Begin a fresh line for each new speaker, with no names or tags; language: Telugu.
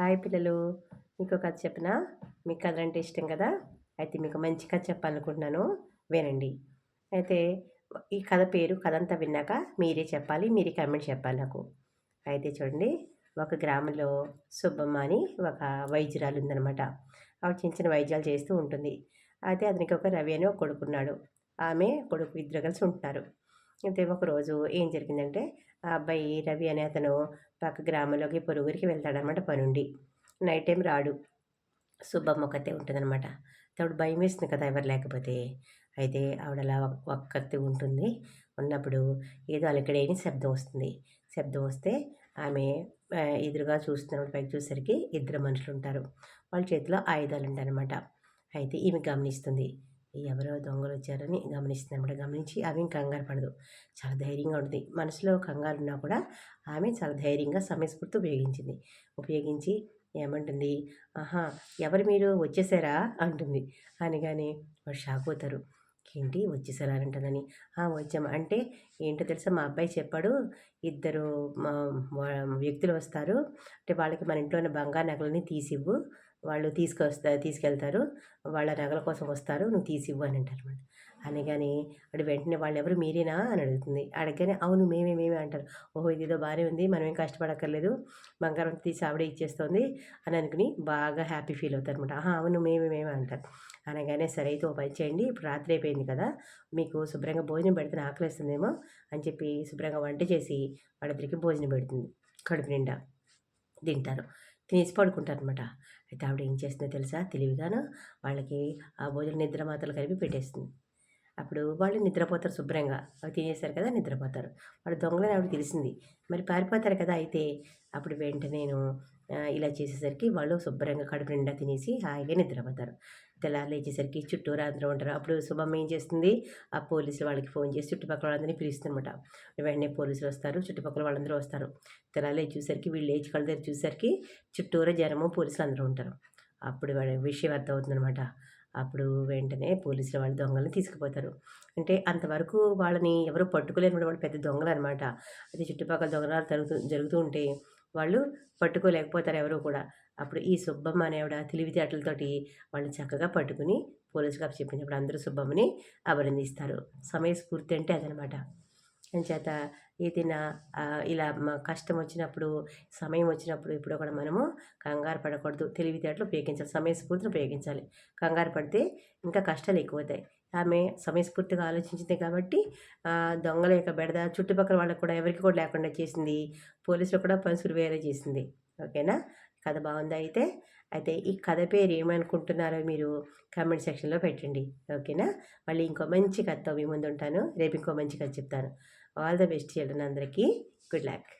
హాయ్ పిల్లలు. మీకు కథ చెప్పిన? మీకు కథ అంటే ఇష్టం కదా? అయితే మీకు మంచి కథ చెప్పాలనుకుంటున్నాను. వినండి. అయితే ఈ కథ పేరు కథ అంతా విన్నాక మీరే చెప్పాలి మీరే కమెంట్ చెప్పాలి నాకు. అయితే చూడండి ఒక గ్రామంలో సుబ్బమ్మ అని ఒక వైద్యురాలు ఉందనమాట ఆవిడ చిన్న చిన్న వైద్యాలు చేస్తూ ఉంటుంది. అయితే అతనికి ఒక రవి అని ఒక కొడుకున్నాడు. ఆమె కొడుకు ఇద్దరు కలిసి ఉంటున్నారు. అయితే ఒకరోజు ఏం జరిగిందంటే ఆ అబ్బాయి రవి అనే అతను పక్క గ్రామంలోకి పొరుగురికి వెళ్తాడనమాట పనుండి. నైట్ టైం రాడు. సుబ్బమ్మ ఒకతే ఉంటుందన్నమాట ఆవిడ భయం వేస్తుంది కదా ఎవరు లేకపోతే. అయితే ఆవిడ అలా ఒక్కతే ఉంటుంది. ఉన్నప్పుడు ఏదో అలికడేని శబ్దం వస్తుంది. శబ్దం వస్తే ఆమె ఎదురుగా చూస్తున్నప్పుడు పైకి చూసరికి ఇద్దరు మనుషులు ఉంటారు వాళ్ళ చేతిలో ఆయుధాలు ఉంటాయన్నమాట అయితే ఈమె గమనిస్తుంది. ఎవరో దొంగలు వచ్చారని గమనిస్తుంది అనమాట గమనించి ఆమె కంగారు పడదు. చాలా ధైర్యంగా ఉంటుంది. మనసులో కంగారు ఉన్నా కూడా ఆమె చాలా ధైర్యంగా సమయస్ఫూర్తి ఉపయోగించింది. ఉపయోగించి ఏమంటుంది? ఆహా ఎవరు మీరు వచ్చేసారా? అంటుంది. అనగానే వాడు షాక్ అవుతారు. ఏంటి వచ్చేసారా అంటుందని వచ్చాం. అంటే ఏంటో తెలుసా? మా అబ్బాయి చెప్పాడు ఇద్దరు మా వ్యక్తులు వస్తారు. అంటే వాళ్ళకి మన ఇంట్లోని బంగారు నగలని తీసివ్వు. వాళ్ళు తీసుకొస్తా తీసుకెళ్తారు. వాళ్ళ నగల కోసం వస్తారు. నువ్వు తీసివ్వు అని అంటారు అనమాట అనగానే అడు వెంటనే వాళ్ళు ఎవరు మీరేనా అని అడుగుతుంది. అడగగానే అవును మేమే మేమే అంటారు. ఓహో ఇదేదో బాగానే ఉంది. మనం ఏం కష్టపడక్కర్లేదు. బంగారం తీసి ఆవిడే ఇచ్చేస్తుంది అని అనుకుని బాగా హ్యాపీ ఫీల్ అవుతారు అనమాట ఆహా అవును మేమే మేమే అంటారు. అనగానే సరే అయితే ఓ పని చేయండి. ఇప్పుడు రాత్రి అయిపోయింది కదా. మీకు శుభ్రంగా భోజనం పెడితే ఆకలిస్తుందేమో అని చెప్పి శుభ్రంగా వంట చేసి వాళ్ళిద్దరికి భోజనం పెడుతుంది. కడుపు నిండా తింటారు. తినేసి పడుకుంటారు అనమాట అయితే ఆవిడ ఏం చేస్తుందో తెలుసా? తెలివిగాను వాళ్ళకి ఆ భోజనం నిద్ర మాత్రలు కలిపి పెట్టేస్తుంది. అప్పుడు వాళ్ళు నిద్రపోతారు శుభ్రంగా. అవి తినేశారు కదా నిద్రపోతారు. వాళ్ళు దొంగలని ఆవిడ తెలిసింది. మరి పారిపోతారు కదా అయితే? అప్పుడు వెంటనే నేను ఇలా చేసేసరికి వాళ్ళు శుభ్రంగా కడుపు నిండా తినేసి హాయిగా నిద్రపోతారు. తెల్లారు లేచేసరికి చుట్టూ అందరూ ఉంటారు. అప్పుడు శుభం ఏం చేస్తుంది? ఆ పోలీసులు వాళ్ళకి ఫోన్ చేసి చుట్టుపక్కల వాళ్ళందరినీ పిలుస్తుందన్నమాట. వెంటనే పోలీసులు వస్తారు. చుట్టుపక్కల వాళ్ళందరూ వస్తారు. తెల్లారు లేచి చూసరికి వీళ్ళు లేచి కళ్ళ దగ్గర చూసరికి చుట్టూరా జనము పోలీసులు అందరూ ఉంటారు. అప్పుడు వాళ్ళ విషయం అర్థమవుతుందనమాట అప్పుడు వెంటనే పోలీసులు వాళ్ళు దొంగలను తీసుకుపోతారు. అంటే అంతవరకు వాళ్ళని ఎవరు పట్టుకోలేని వాళ్ళు పెద్ద దొంగలు అనమాట అది చుట్టుపక్కల దొంగలు జరుగుతూ జరుగుతూ ఉంటే వాళ్ళు పట్టుకోలేకపోతారు ఎవరు కూడా. అప్పుడు ఈ సుబ్బమ్మ అనేవిడ తెలివితేటలతోటి వాళ్ళు చక్కగా పట్టుకుని పోలీసులకు చెప్పినప్పుడు అందరూ సుబ్బమ్మని అభినందిస్తారు. సమయస్ఫూర్తి అంటే అదనమాట. చేత ఏదైనా ఇలా కష్టం వచ్చినప్పుడు సమయం వచ్చినప్పుడు ఇప్పుడు కూడా మనము కంగారు పడకూడదు. తెలివితేటలు ఉపయోగించాలి. సమయస్ఫూర్తిని ఉపయోగించాలి. కంగారు పడితే ఇంకా కష్టాలు ఎక్కువ అవుతాయి ఆమె సమయస్ఫూర్తిగా ఆలోచించింది కాబట్టి దొంగల యొక్క బెడద చుట్టుపక్కల వాళ్ళకు కూడా ఎవరికి కూడా లేకుండా చేసింది. పోలీసులు కూడా పనుసులు వేరే చేసింది. ఓకేనా? కథ బాగుందా అయితే? అయితే ఈ కథ పేరు ఏమనుకుంటున్నారో మీరు కామెంట్ సెక్షన్లో పెట్టండి. ఓకేనా? మళ్ళీ ఇంకో మంచి కథతో మీ ముందు ఉంటాను రేపు ఇంకో మంచి కథ చెప్తాను. ఆల్ ద బెస్ట్ చిల్డ్రన్ అందరికీ. Good luck